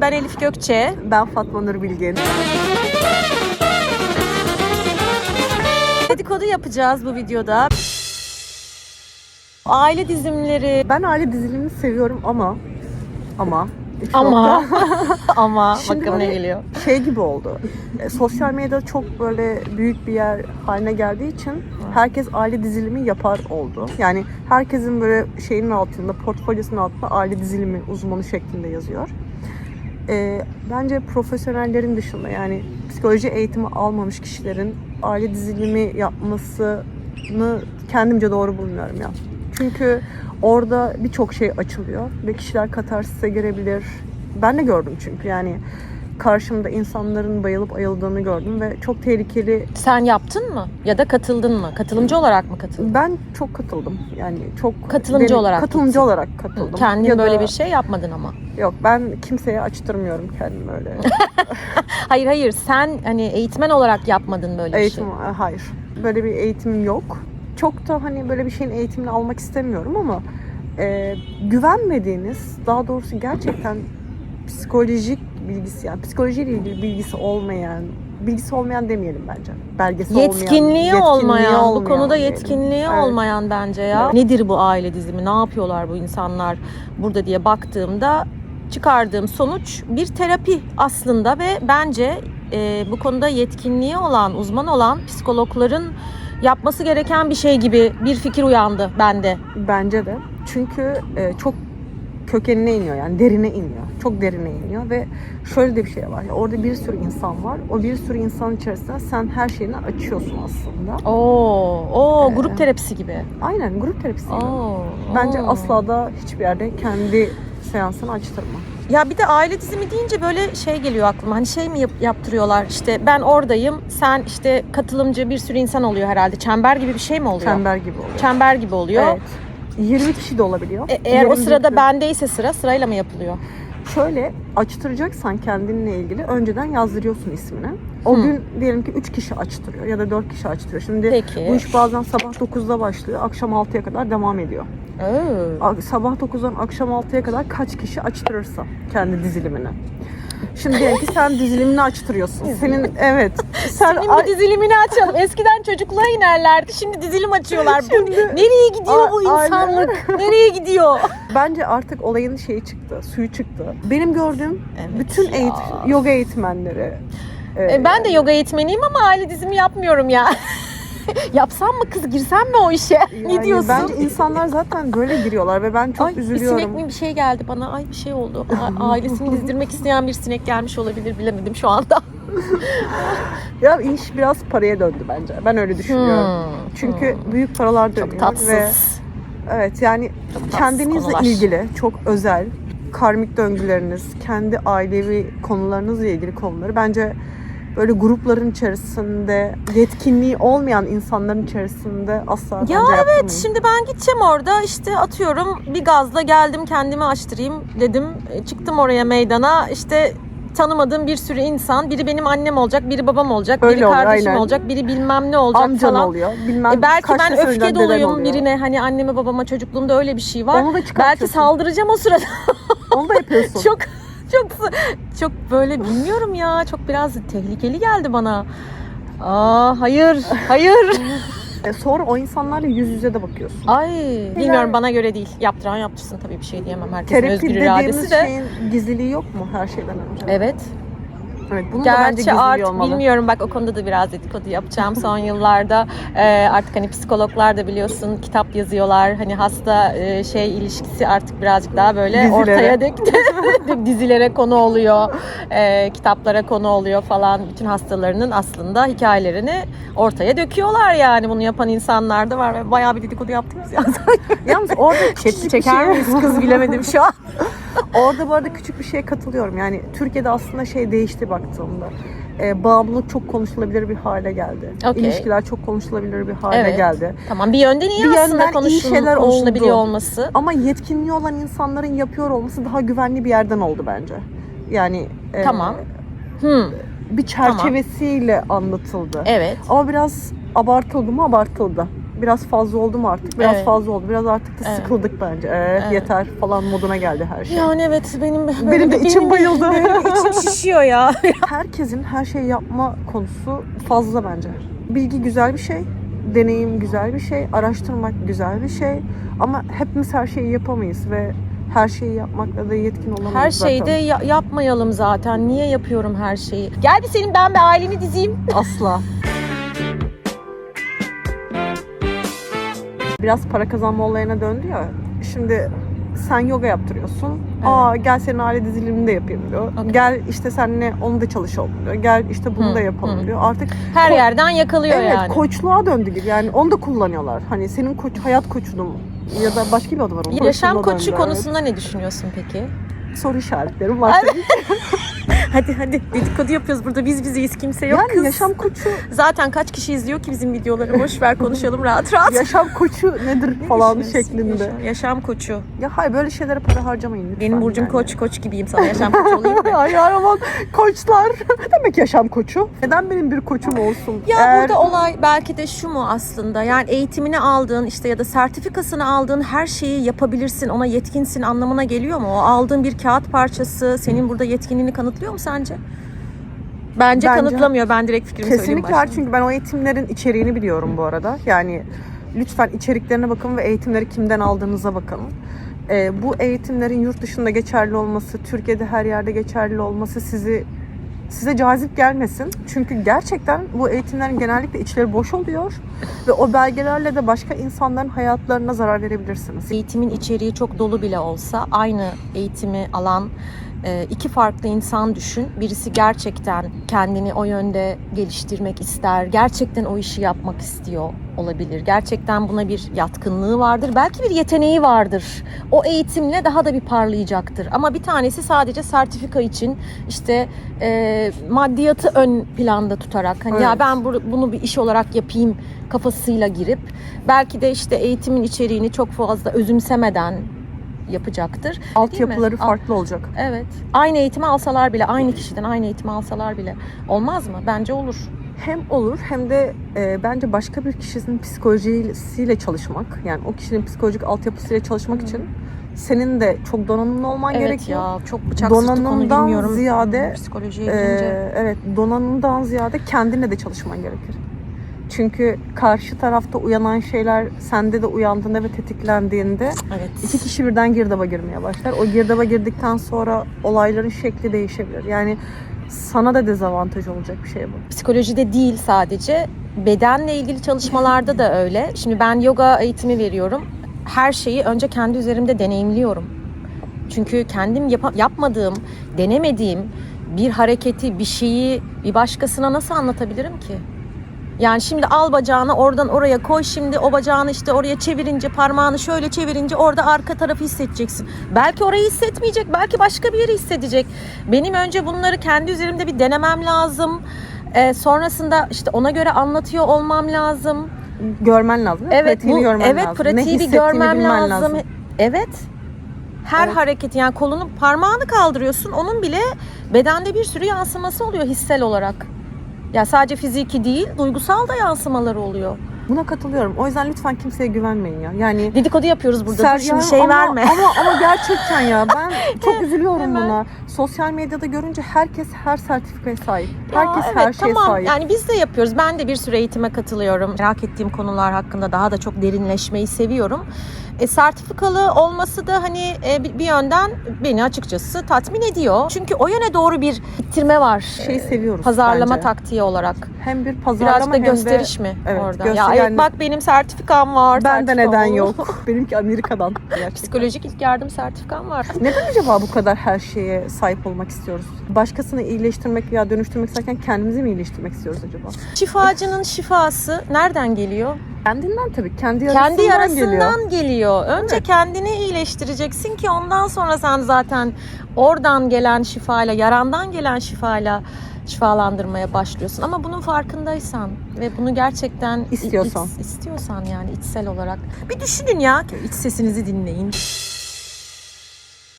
Ben Elif Gökçe. Ben Fatma Nur Bilgin. Dedikodu yapacağız bu videoda. Aile dizimleri Ben aile dizilimini seviyorum ama ama ama ama Şimdi bakalım ne böyle- geliyor. şey gibi oldu. E, sosyal medyada çok böyle büyük bir yer haline geldiği için herkes aile dizilimi yapar oldu. Yani herkesin böyle şeyinin altında, portfolyosunun altında aile dizilimi uzmanı şeklinde yazıyor. E, bence profesyonellerin dışında yani psikoloji eğitimi almamış kişilerin aile dizilimi yapmasını kendimce doğru bulmuyorum ya. Çünkü orada birçok şey açılıyor ve kişiler katarsise girebilir. Ben de gördüm çünkü yani karşımda insanların bayılıp ayıldığını gördüm ve çok tehlikeli. Sen yaptın mı? Ya da katıldın mı? Katılımcı olarak mı katıldın? Ben çok katıldım. Yani çok Katılımcı olarak katılımcı gittin. olarak katıldım. Kendin Ya da- böyle bir şey yapmadın ama. Yok ben kimseye açtırmıyorum kendimi öyle. Hayır hayır sen hani eğitmen olarak yapmadın böyle bir Eğitim şey. e, hayır. Böyle bir eğitimim yok. Çok da hani böyle bir şeyin eğitimini almak istemiyorum ama e, güvenmediğiniz, daha doğrusu gerçekten psikolojik bilgisi yani psikolojiyle ilgili bilgisi olmayan, bilgisi olmayan demeyelim bence. Belgesi Yetkinliği, olmayan, yetkinliği olmayan, bu olmayan konuda diyelim. yetkinliği Evet. olmayan bence ya. Evet. Nedir bu aile dizimi? Ne yapıyorlar bu insanlar burada diye baktığımda çıkardığım sonuç bir terapi aslında ve bence e, bu konuda yetkinliği olan, uzman olan psikologların yapması gereken bir şey gibi bir fikir uyandı bende. Bence de. Çünkü e, çok kökenine iniyor yani derine iniyor. Çok derine iniyor ve şöyle de bir şey var. Orada bir sürü insan var. O bir sürü insanın içerisinde sen her şeyini açıyorsun aslında. Oo, o Ee, grup terapisi gibi. Aynen grup terapisi. gibi. Oo, Bence oo. asla da hiçbir yerde kendi seansını açtırma. Ya bir de aile dizimi deyince böyle şey geliyor aklıma. Hani şey mi yap- yaptırıyorlar işte ben oradayım sen işte katılımcı bir sürü insan oluyor herhalde. Çember gibi bir şey mi oluyor? Çember gibi oluyor. Çember gibi oluyor. Evet. 20 kişi de olabiliyor. E- eğer o 20 sırada bendeyse sıra sırayla mı yapılıyor? Şöyle açtıracaksan kendinle ilgili önceden yazdırıyorsun ismini. O Hı. gün diyelim ki 3 kişi açtırıyor ya da 4 kişi açtırıyor. Şimdi Peki. bu iş bazen sabah 9'da başlıyor, akşam 6'ya kadar devam ediyor. Oo. Sabah 9'dan akşam 6'ya kadar kaç kişi açtırırsa kendi dizilimini. Şimdi diyelim ki sen dizilimini açtırıyorsun. Senin evet. Sen Senin bu dizilimini açalım. Eskiden çocukluğa inerlerdi. Şimdi dizilim açıyorlar. Bu Şimdi- nereye gidiyor bu A- aynen. insanlık? nereye gidiyor? bence artık olayın şeyi çıktı, suyu çıktı. Benim gördüğüm Evet bütün ya. eğit yoga eğitmenleri E, ben de yoga eğitmeniyim ama aile dizimi yapmıyorum ya. Yapsam mı kız girsem mi o işe? ne yani diyorsun? Bence insanlar zaten böyle giriyorlar ve ben çok Ay bir üzülüyorum. sinek mi bir şey geldi bana. Ay bir şey oldu. Ailesini dizdirmek isteyen bir sinek gelmiş olabilir bilemedim şu anda. Ya iş biraz paraya döndü bence. Ben öyle düşünüyorum. Hmm, Çünkü hmm. büyük paralar dönüyor çok tatsız. ve evet yani tatsız kendinizle konular. ilgili çok özel karmik döngüleriniz, kendi ailevi konularınızla ilgili konuları bence böyle grupların içerisinde yetkinliği olmayan insanların içerisinde asla Ya bence evet yaptırmayın. şimdi ben gideceğim orada işte atıyorum bir gazla geldim kendimi açtırayım dedim. E, Çıktım oraya meydana işte tanımadığım bir sürü insan. Biri benim annem olacak, biri babam olacak, Öyle biri oluyor, kardeşim aynen. olacak, biri bilmem ne olacak amcan falan. oluyor. Bilmem E belki kaç ben öfke deden doluyum oluyor. birine hani anneme babama çocukluğumda öyle bir şey var. Onu da Belki saldıracağım o sırada. Onu da yapıyorsun. çok çok çok böyle bilmiyorum ya çok biraz tehlikeli geldi bana. Aa hayır hayır. E, sonra o insanlarla yüz yüze de bakıyorsun. Ay bilmiyorum bana göre değil. Yaptıran yaptırsın tabii bir şey diyemem. Herkesin Terapi özgür dediğimiz iradesi de. şeyin gizliliği yok mu her şeyden önce? Evet. Evet, da bence Gerçi gizliliği artık olmalı. bilmiyorum bak o konuda da biraz dedikodu yapacağım son yıllarda. e, artık hani psikologlar da biliyorsun kitap yazıyorlar. Hani hasta e, şey ilişkisi artık birazcık daha böyle Dizilere. ortaya döktü. Dizilere konu oluyor. e, kitaplara konu oluyor falan. Bütün hastalarının aslında hikayelerini ortaya döküyorlar yani. Bunu yapan insanlar da var. ve Bayağı bir dedikodu yaptınız ya. Yalnız orada Çeker miyiz kız bilemedim şu an. Orada bu arada küçük bir şeye katılıyorum. Yani Türkiye'de aslında şey değişti baktığımda. Ee, bağımlılık çok konuşulabilir bir hale geldi. Okey. İlişkiler çok konuşulabilir bir hale Evet. geldi. Tamam bir yönden iyi Bir aslında yönden iyi konuşul- şeyler konuşulabiliyor oldu. olması. Ama yetkinliği olan insanların yapıyor olması daha güvenli bir yerden oldu bence. Yani e, Tamam. Hmm, bir çerçevesiyle anlatıldı. evet. Ama biraz abartıldı mı abartıldı. Biraz fazla oldu mu artık? Biraz Evet. fazla oldu. Biraz artık da Evet. sıkıldık bence. Evet, Evet. yeter falan moduna geldi her şey. Yani evet benim Benim de içim bayıldı. Benim de içim şişiyor ya. Herkesin her şeyi yapma konusu fazla bence. Bilgi güzel bir şey, deneyim güzel bir şey, araştırmak güzel bir şey. Ama hepimiz her şeyi yapamayız ve her şeyi yapmakla da yetkin olamayız Her zaten. şeyde ya- yapmayalım zaten. Niye yapıyorum her şeyi? Gel bir senin ben bir aileni dizeyim. Asla. Biraz para kazanma olayına döndü ya. Şimdi sen yoga yaptırıyorsun. Aa gel senin aile dizilimini de yapayım diyor. Okey. Gel işte seninle onu da çalışalım diyor. Gel işte bunu Hı, da yapalım hı. diyor. Artık Her yerden yakalıyor evet yani. koçluğa döndü gibi. Yani onu da kullanıyorlar. Hani senin koç hayat koçunum ya da başka bir adı var onun. Yaşam koçu döndü, konusunda ne düşünüyorsun peki? evet. soru işaretlerim var. tabii. Hadi hadi dedikodu yapıyoruz burada biz bizeyiz kimse yok yani kız. yaşam koçu Zaten kaç kişi izliyor ki bizim videoları boş ver konuşalım rahat rahat. yaşam koçu nedir Ne falan düşünüyorsun? şeklinde. Yaşam, yaşam koçu. Ya hayır böyle şeylere para harcamayın lütfen. Benim burcum yani. koç koç gibiyim sana yaşam koçu olayım mı? Ay aman koçlar. Ne demek yaşam koçu? Neden benim bir koçum olsun? Ya Eğer- burada olay belki de şu mu aslında? Yani eğitimini aldığın işte ya da sertifikasını aldığın her şeyi yapabilirsin, ona yetkinsin anlamına geliyor mu? O aldığın bir kağıt parçası senin burada yetkinliğini kanıtlıyor mu sence? Bence, Bence- kanıtlamıyor. Ben direkt fikrimi söyleyeyim Kesinlikle baştan. çünkü ben o eğitimlerin içeriğini biliyorum bu arada. Yani lütfen içeriklerine bakın ve eğitimleri kimden aldığınıza bakın. Ee, bu eğitimlerin yurt dışında geçerli olması, Türkiye'de her yerde geçerli olması sizi size cazip gelmesin. Çünkü gerçekten bu eğitimlerin genellikle içleri boş oluyor ve o belgelerle de başka insanların hayatlarına zarar verebilirsiniz. Eğitimin içeriği çok dolu bile olsa aynı eğitimi alan iki farklı insan düşün. Birisi gerçekten kendini o yönde geliştirmek ister. Gerçekten o işi yapmak istiyor olabilir. Gerçekten buna bir yatkınlığı vardır. Belki bir yeteneği vardır. O eğitimle daha da bir parlayacaktır. Ama bir tanesi sadece sertifika için işte e, maddiyatı ön planda tutarak hani ya Evet. ben bu- bunu bir iş olarak yapayım kafasıyla girip belki de işte eğitimin içeriğini çok fazla özümsemeden yapacaktır. Altyapıları Al- farklı olacak. Evet. Aynı eğitimi alsalar bile, aynı kişiden aynı eğitimi alsalar bile olmaz mı? Bence olur. Hem olur hem de e, bence başka bir kişinin psikolojisiyle çalışmak yani o kişinin psikolojik altyapısıyla çalışmak için senin de çok donanımlı olman evet gerekiyor. ya çok konu Donanımdan bilmiyorum. ziyade, Hmm, psikolojiye girince. evet donanımdan ziyade kendine de çalışman gerekir. Çünkü karşı tarafta uyanan şeyler sende de uyandığında ve tetiklendiğinde evet. iki kişi birden girdaba girmeye başlar. O girdaba girdikten sonra olayların şekli değişebilir. Yani sana da dezavantaj olacak bir şey bu. Psikolojide değil sadece bedenle ilgili çalışmalarda da öyle. Şimdi ben yoga eğitimi veriyorum. Her şeyi önce kendi üzerimde deneyimliyorum. Çünkü kendim yapa- yapmadığım, denemediğim bir hareketi, bir şeyi bir başkasına nasıl anlatabilirim ki? Yani şimdi al bacağını oradan oraya koy şimdi o bacağını işte oraya çevirince parmağını şöyle çevirince orada arka tarafı hissedeceksin. Belki orayı hissetmeyecek belki başka bir yeri hissedecek. Benim önce bunları kendi üzerimde bir denemem lazım. Ee, sonrasında işte ona göre anlatıyor olmam lazım. Görmen lazım. Evet bu görmen evet lazım. Ne pratiği bir hissettiğini görmem bilmen lazım. Evet. Her Evet. hareketi yani kolunu parmağını kaldırıyorsun onun bile bedende bir sürü yansıması oluyor hissel olarak. Ya sadece fiziki değil, duygusal da yansımaları oluyor. Buna katılıyorum. O yüzden lütfen kimseye güvenmeyin ya. Yani Dedikodu yapıyoruz burada. Ser- şimdi yani şey ama, verme. Ama, ama gerçekten ya ben çok üzülüyorum Hemen. buna. Sosyal medyada görünce herkes her sertifikaya sahip. Ya Herkes evet, her şeye tamam. sahip. Yani biz de yapıyoruz. Ben de bir sürü eğitime katılıyorum. Merak ettiğim konular hakkında daha da çok derinleşmeyi seviyorum. E, sertifikalı olması da hani e, bir yönden beni açıkçası tatmin ediyor. Çünkü o yöne doğru bir ittirme var. Şeyi E, seviyoruz Pazarlama bence. taktiği olarak. Hem bir pazarlama Birazcık da hem de gösteriş mi Evet, orada? göster- ya yani- bak benim sertifikam var. bende neden yok. Benimki Amerika'dan. Psikolojik ilk yardım sertifikam var. Neden acaba bu kadar her şeye sahip olmak istiyoruz? Başkasını iyileştirmek veya dönüştürmek isterken kendimizi mi iyileştirmek istiyoruz acaba? Şifacının şifası nereden geliyor? Kendinden tabii. Kendi yarasından, Kendi yarasından geliyor. geliyor. Önce Evet. kendini iyileştireceksin ki ondan sonra sen zaten oradan gelen şifayla, yarandan gelen şifayla şifalandırmaya başlıyorsun. Ama bunun farkındaysan ve bunu gerçekten İstiyorsan. iç- istiyorsan yani içsel olarak bir düşünün ya. İç sesinizi dinleyin.